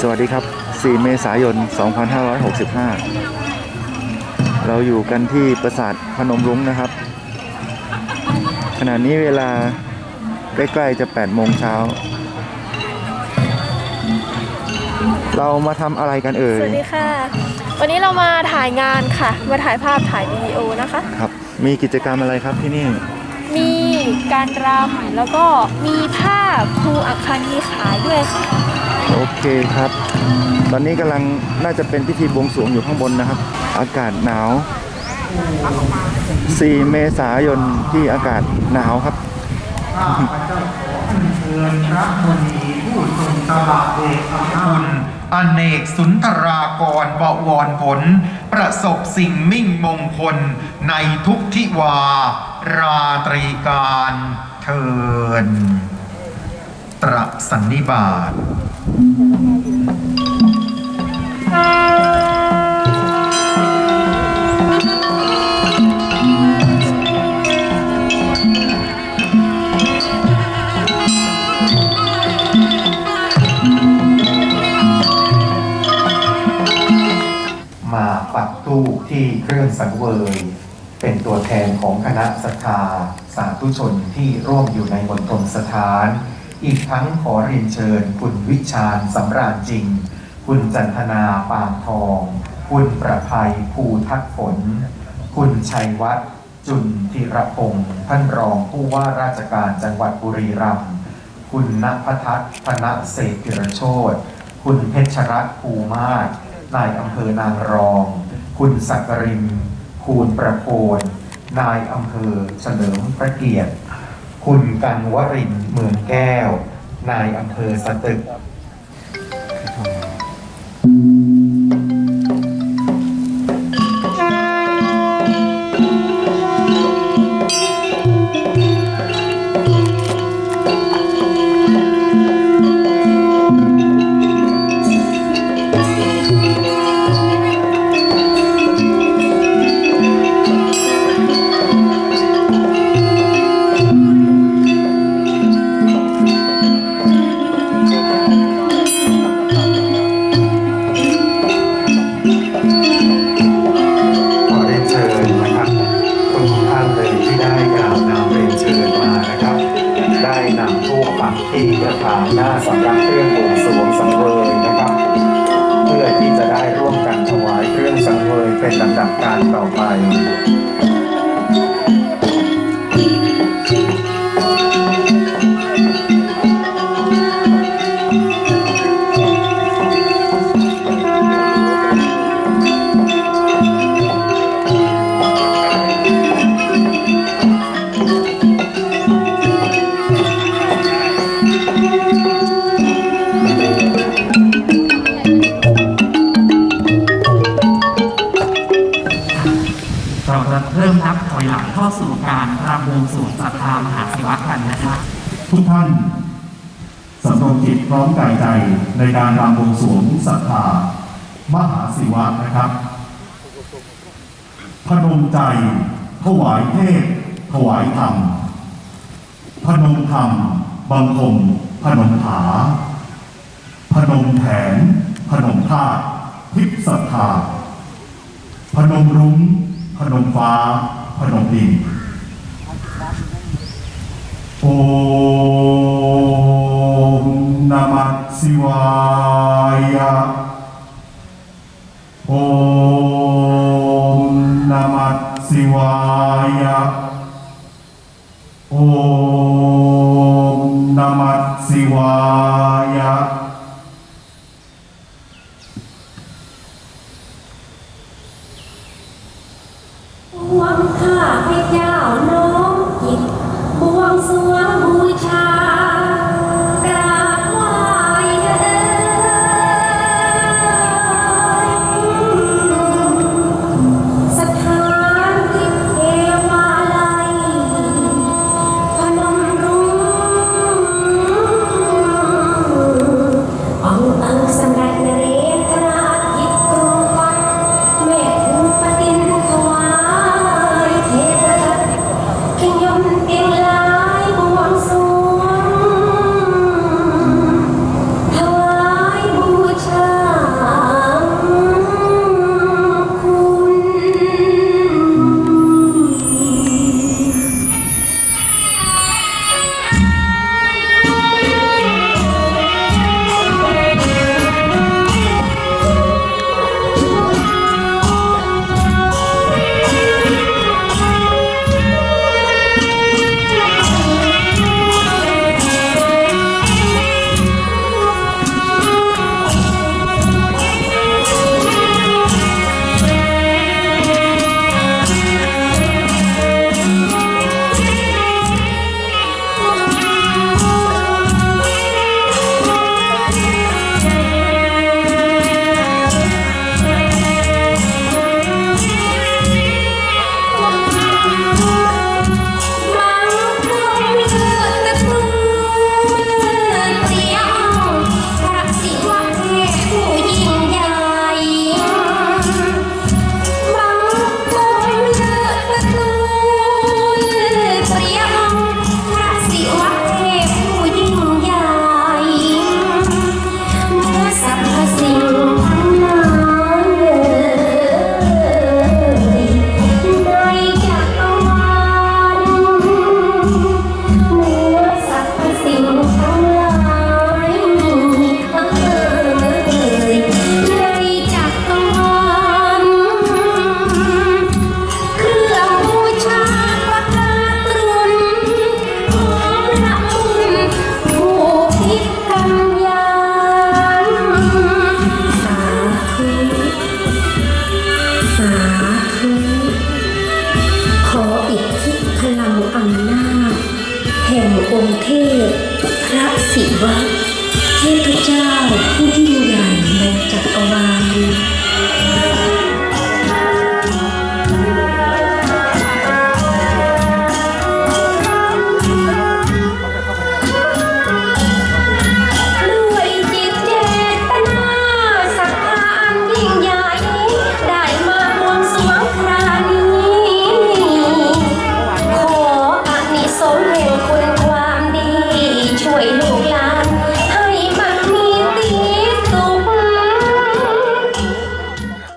สวัสดีครับ 4 เมษายน 2565 เราอยู่กันที่ปราสาทพนมรุ้งนะครับ ขณะนี้เวลาใกล้ๆจะ 8 โมงเช้า เรามาทำอะไรกันเอ่สยวัสดีค่ะ วันนี้เรามาถ่ายงานค่ะ มาถ่ายภาพถ่ายวิดีโอนะคะ ครับ มีกิจกรรมอะไรครับที่นี่มี การรำแล้วก็มีภาพครูอักคันีขายด้วยค่ะโอเคครับ ตอนนี้กำลังน่าจะเป็นพิธีบวงสรวงอยู่ข้างบนนะครับ อากาศหนาว 4 เมษายนที่อากาศหนาวครับข้าพเจ้าขออัญเชิญพระมณีผู้ทรงตบะเอกอคุณอเนกสุนทรากรบวรผล ประสบสิ่งมิ่งมงคลในทุกทิวา ราตรีการเทิน ตระสันนิบาตมาปักตู้ที่เครื่องสังเวย เป็นตัวแทนของคณะศรัทธาสาธุชนที่ร่วมอยู่ในมณฑลสถาน อีกทั้งขอเรียนเชิญ คุณวิชาญสำราญจริง คุณจันทนาปานทอง คุณประภัยภูทักฝน คุณชัยวัฒน์จุนธีรพงศ์ท่านรองผู้ว่าราชการจังหวัดบุรีรัมย์คุณณพัทัศน์ธนเศรษฐิรโชตคุณเพชรรัตน์ภูมาศนายอำเภอนางรอง คุณสักกริม คูณประโคนนายอำเภอเฉลิมพระเกียรติ คุณกันวรินทร์เมืองแก้ว นายอำเภอสตึก ต่อไป เริ่มนับถอยหลังเข้าสู่การรำวงสวงศรัทธามหาศิวะกันนะครับทุกท่านสำรวมจิตพร้อมกายใจในการรำวงสวงศรัทธามหาศิวะนะครับพนมใจ ถวายเทพถวายธรรม พนมธรรม บังคม พนมผา พนมแขนพนมธาตุทิพย์ศรัทธา พนมรุ้ง พนมฟ้า พนมดินโอมนามัสสิวายะโอมนามัสสิวายะโอมนามัสสิวายะ อำนาจ แห่งองค์เทพ พระศิวะ เทพเจ้าผู้ยิ่